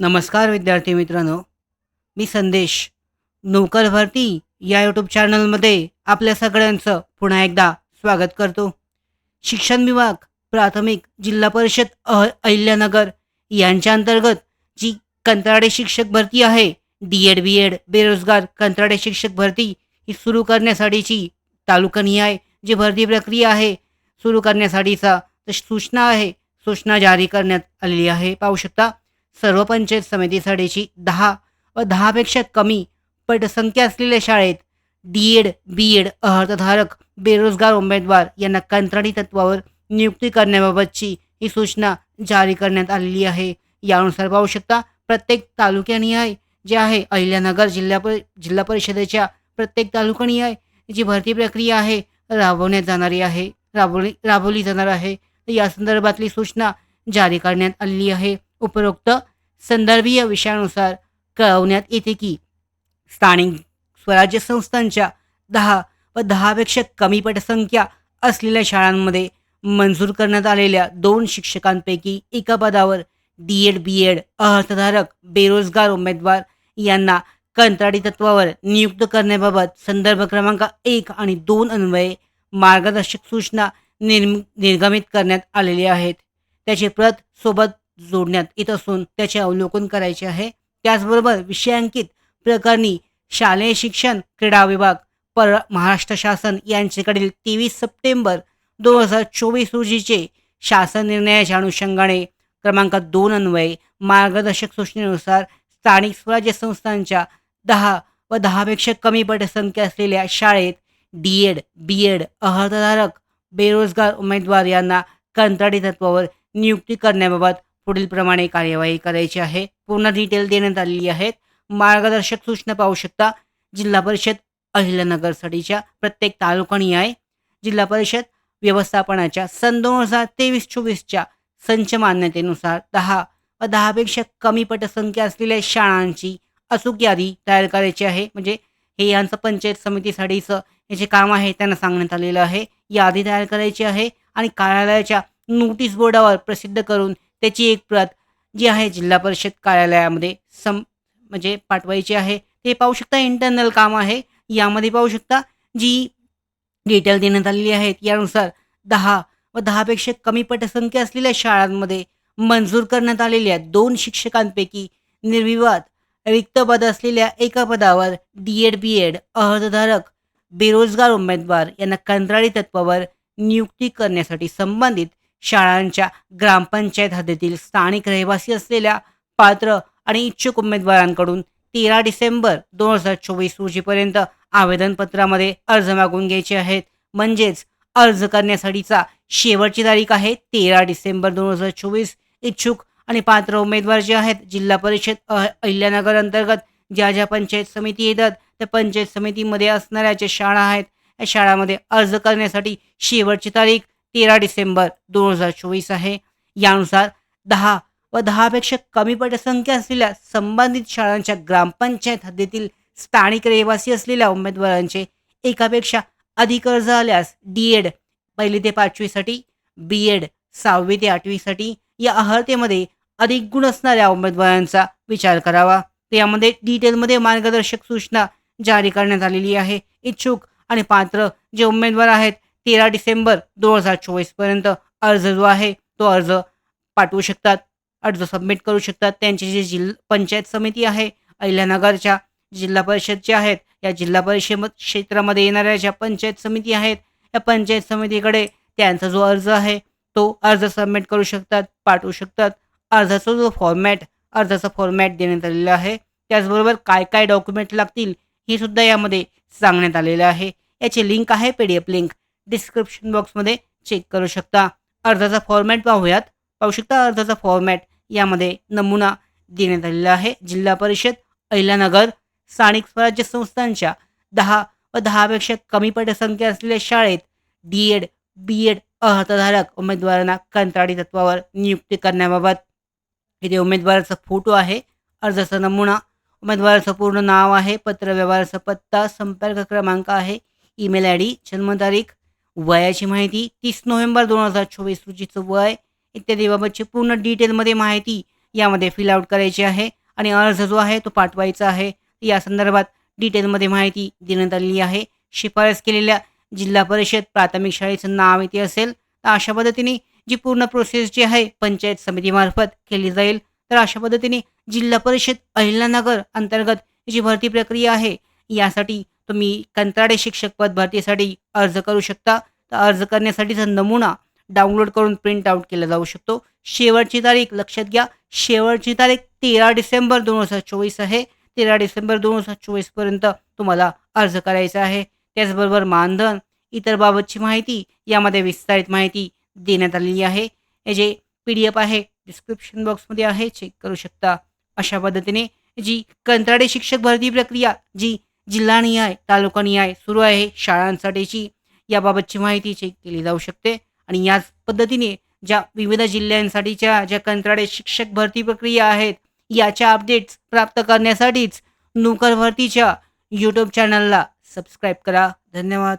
नमस्कार विद्यार्थी मित्रांनो. मी संदेश. नोकर भरती या यूट्यूब चॅनलमध्ये आपल्या सगळ्यांचं पुन्हा एकदा स्वागत करतो. शिक्षण विभाग प्राथमिक जिल्हा परिषद अह अहिल्यानगर यांच्या अंतर्गत जी कंत्राडे शिक्षक भरती आहे डी एड बी एड बेरोजगार कंत्राडे शिक्षक भरती ही सुरू करण्यासाठीची तालुकानिहाय जी भरती प्रक्रिया आहे सुरू करण्यासाठीचा सूचना आहे सूचना जारी करण्यात आलेली आहे. पाहू शकता सर्व पंचायत समितीसाठीची दहा व दहापेक्षा कमी पटसंख्या असलेल्या शाळेत डी एड बी एड अर्हताधारक बेरोजगार उमेदवार यांना कंत्राटी तत्वावर नियुक्ती करण्याबाबतची ही सूचना जारी करण्यात आलेली आहे. यानुसार पाहू शकता प्रत्येक तालुक्यानिहाय जे आहे अहिल्यानगर जिल्हा पर जिल्हा परिषदेच्या प्रत्येक तालुकानिहाय जी भरती प्रक्रिया आहे राबवण्यात जाणारी आहे राबवली राबवली जाणार आहे. या संदर्भातली सूचना जारी करण्यात आलेली आहे. उपरोक्त संदर्भीय विषयानुसार कळवण्यात येते की स्थानिक स्वराज्य संस्थांच्या दहा व दहापेक्षा कमी पटसंख्या असलेल्या शाळांमध्ये मंजूर करण्यात आलेल्या दोन शिक्षकांपैकी एका पदावर डी एड बी एड अर्थधारक बेरोजगार उमेदवार यांना कंत्राटी तत्वावर नियुक्त करण्याबाबत संदर्भ क्रमांक एक आणि दोन अन्वये मार्गदर्शक सूचना निर्म निर्गमित करण्यात आलेल्या आहेत. त्याची प्रत सोबत जोडण्यात येत असून त्याचे अवलोकन करायचे आहे. त्याचबरोबर विषयांकित प्रकरणी शालेय शिक्षण क्रीडा विभाग पर महाराष्ट्र शासन यांच्याकडील तेवीस सप्टेंबर दोन हजार चोवीस रोजीचे शासन निर्णयाच्या अनुषंगाने क्रमांक दोन अन्वये मार्गदर्शक सूचनेनुसार स्थानिक स्वराज्य संस्थांच्या दहा व दहापेक्षा कमी पटसंख्या असलेल्या शाळेत डी एड बी एड अर्हताधारक बेरोजगार उमेदवार यांना कंत्राटी तत्वावर नियुक्ती करण्याबाबत पुढीलप्रमाणे कार्यवाही करायची आहे. पूर्ण डिटेल देण्यात आलेली आहेत. मार्गदर्शक सूचना पाहू शकता जिल्हा परिषद अहिल्यानगरसाठीच्या प्रत्येक तालुकानिहाय जिल्हा परिषद व्यवस्थापनाच्या सन दोन हजार तेवीस चोवीसच्या संच मान्यतेनुसार दहा व दहापेक्षा कमी पटसंख्या असलेल्या शाळांची अचूक यादी तयार करायची आहे. म्हणजे हे यांचं पंचायत समितीसाठीचं हे जे काम आहे त्यांना सांगण्यात आलेलं आहे. यादी तयार करायची आहे आणि कार्यालयाच्या नोटीस बोर्डावर प्रसिद्ध करून त्याची एक प्रत जी आहे जिल्हा परिषद कार्यालयामध्ये सम म्हणजे पाठवायची आहे. ते पाहू शकता इंटरनल काम आहे. यामध्ये पाहू शकता जी डिटेल देण्यात आलेली आहेत. यानुसार दहा व दहापेक्षा कमी पटसंख्या असलेल्या शाळांमध्ये मंजूर करण्यात आलेल्या दोन शिक्षकांपैकी निर्विवाद रिक्त पद असलेल्या एका पदावर डी एड बी एड अर्हतधारक बेरोजगार उमेदवार यांना कंत्राळी तत्वावर नियुक्ती करण्यासाठी संबंधित शाळांच्या ग्रामपंचायत हद्दीतील स्थानिक रहिवासी असलेल्या पात्र आणि इच्छुक उमेदवारांकडून तेरा डिसेंबर दोन हजार चोवीस रोजीपर्यंत आवेदनपत्रामध्ये अर्ज मागून घ्यायचे आहेत. म्हणजेच अर्ज करण्यासाठीचा शेवटची तारीख आहे तेरा डिसेंबर दोन हजार चोवीस. इच्छुक आणि पात्र उमेदवार जे आहेत जिल्हा परिषद अहिल्यानगर अंतर्गत ज्या ज्या पंचायत समिती येतात त्या पंचायत समितीमध्ये असणाऱ्या ज्या शाळा आहेत या शाळामध्ये अर्ज करण्यासाठी शेवटची तारीख तेरा डिसेंबर दोन हजार चोवीस आहे. यानुसार दहा व दहापेक्षा कमी पटसंख्या असलेल्या संबंधित शाळांच्या ग्रामपंचायत हद्दीतील स्थानिक रहिवासी असलेल्या उमेदवारांचे एकापेक्षा अधिक अर्ज आल्यास डी एड पहिली ते पाचवीसाठी बी एड सहावी ते आठवीसाठी या अर्हतेमध्ये अधिक गुण असणाऱ्या उमेदवारांचा विचार करावा. त्यामध्ये डिटेलमध्ये मार्गदर्शक सूचना जारी करण्यात आलेली आहे. इच्छुक आणि पात्र जे उमेदवार आहेत तेरा डिसेंबर दोन हजार चोवीसपर्यंत अर्ज जो आहे तो अर्ज पाठवू शकतात अर्ज सबमिट करू शकतात. त्यांची जी जिल्हा पंचायत समिती आहे अहिल्यानगरच्या जिल्हा परिषद जे आहेत या जिल्हा परिषद क्षेत्रामध्ये येणाऱ्या ज्या पंचायत समिती आहेत या पंचायत समितीकडे त्यांचा जो अर्ज आहे तो अर्ज सबमिट करू शकतात पाठवू शकतात. अर्जाचा जो फॉर्मॅट अर्जाचा फॉर्मॅट देण्यात आलेला आहे त्याचबरोबर काय काय डॉक्युमेंट लागतील हे सुद्धा यामध्ये सांगण्यात आलेलं आहे. याची लिंक आहे P D F link description बॉक्समध्ये चेक करू शकता. अर्जाचा फॉर्मॅट पाहूयात. पाहू शकता अर्जाचा फॉर्मॅट यामध्ये नमुना देण्यात आलेला आहे. जिल्हा परिषद अहिल्यानगर स्थानिक स्वराज्य संस्थांच्या दहा व दहापेक्षा कमी पटसंख्या असलेल्या शाळेत डी एड बी एड अर्हतधारक उमेदवारांना कंत्राटी तत्वावर नियुक्ती करण्याबाबत इथे उमेदवाराचा फोटो आहे. अर्जाचा नमुना उमेदवाराचं पूर्ण नाव आहे पत्रव्यवहाराचा पत्ता संपर्क क्रमांक आहे ईमेल आय डी जन्मतारीख वयाची माहिती तीस नोव्हेंबर दोन हजार चोवीस रोजीचं वय. इत्यादी बाबतची पूर्ण डिटेलमध्ये माहिती यामध्ये फिल आउट करायची आहे आणि अर्ज जो आहे तो पाठवायचा आहे. या संदर्भात डिटेलमध्ये माहिती देण्यात आलेली आहे. शिफारस केलेल्या जिल्हा परिषद प्राथमिक शाळेचं नाव इथे असेल तर अशा पद्धतीने जी पूर्ण प्रोसेस जी आहे पंचायत समितीमार्फत केली जाईल. तर अशा पद्धतीने जिल्हा परिषद अहिल्यानगर अंतर्गत जी भरती प्रक्रिया आहे यासाठी तुम्ही कंत्राटे शिक्षक पद भरतीसाठी अर्ज करू शकता. तर अर्ज करण्यासाठीचा नमुना डाउनलोड करून प्रिंट आउट केला जाऊ शकतो. शेवटची तारीख लक्षात घ्या. शेवटची तारीख तेरा डिसेंबर दोन हजार चोवीस आहे. तेरा डिसेंबर दोन हजार चोवीसपर्यंत तुम्हाला अर्ज करायचा आहे. त्याचबरोबर मानधन इतर बाबतची माहिती यामध्ये विस्तारित माहिती देण्यात आलेली आहे. हे जे पी डी एफ आहे डिस्क्रिप्शन बॉक्समध्ये आहे. चेक करू शकता अशा पद्धतीने. जी कंत्राटी शिक्षक भरती प्रक्रिया जी जिल्हानिहाय तालुकानिहाय सुरू आहे शाळांसाठीची. याबाबतची माहिती चेक केली जाऊ शकते. आणि याच पद्धतीने ज्या विविध जिल्ह्यांसाठीच्या ज्या कंत्राडे शिक्षक भरती प्रक्रिया आहेत याच्या अपडेट्स प्राप्त करण्यासाठीच नोकर भरतीच्या यूट्यूब चॅनलला सबस्क्राईब करा. धन्यवाद.